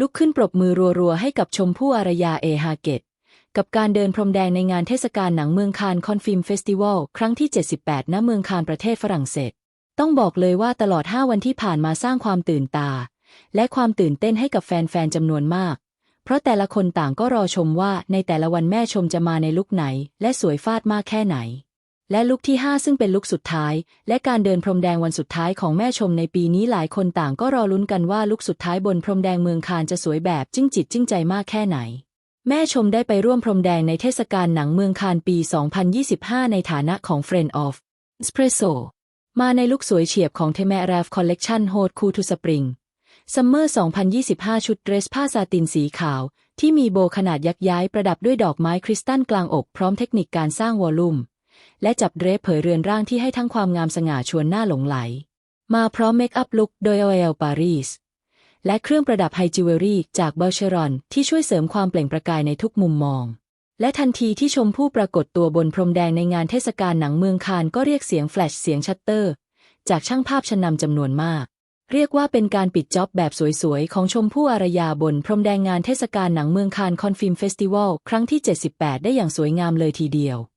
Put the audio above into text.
ลุกขึ้นปรบมือรัวๆ ให้กับชมพู่อารยาเอฮาเกต กับการเดินพรมแดงในงานเทศกาลหนังเมืองคานคอนฟิล์มเฟสติวัลครั้งที่ 78 ณ เมืองคานประเทศฝรั่งเศส ต้องบอกเลยว่าตลอด 5 วันที่ผ่านมาสร้างความตื่นตา และความตื่นเต้นให้กับแฟนๆจำนวนมาก เพราะแต่ละคนต่างก็รอชมว่าในแต่ละวันแม่ชมจะมาในลุคไหน และสวยฟาดมากแค่ไหน และลุคที่ 5 ซึ่งเป็นลุคสุดท้าย และการเดินพรมแดงวันสุดท้ายของแม่ชมในปีนี้หลายคนต่างก็รอลุ้นกันว่าลุคสุดท้ายบนพรมแดงเมืองคานจะสวยแบบจิ้งจิตจิ้งใจมากแค่ไหน แม่ชมได้ไปร่วมพรมแดงในเทศกาลหนังเมืองคานปี 2025 ในฐานะของ Friend of Espresso มาในลุคสวยเฉียบของ t e m e r a f Collection Hot Cool to Spring ซัมเมอร์ 2025 ชุดเดรสผ้าซาตินสีขาว ที่มีโบขนาดยักย้ายประดับด้วยดอกไม้คริสตัลกลางอกพร้อมเทคนิคการสร้างวอลลุ่ม และจับเดรสเผยเรือนร่างที่ให้ทั้งความงามสง่าชวนหน้าหลงไหล มาพร้อมเมคอัพลุคโดย OL Paris และเครื่องประดับไฮจิวเวลรี่จากเบลเชรอนที่ช่วยเสริมความเปล่งประกายในทุกมุมมอง และทันทีที่ชมพู่ปรากฏตัวบนพรมแดงในงานเทศกาลหนังเมืองคานก็เรียกเสียงแฟลชเสียงชัตเตอร์ จากช่างภาพชั้นนำจำนวนมาก เรียกว่าเป็นการปิดจ็อบแบบสวยๆ ของชมพู่อารยาบนพรมแดงงานเทศกาลหนังเมืองคานคอนฟิล์มเฟสติวัลครั้งที่ 78 ได้อย่างสวยงามเลยทีเดียว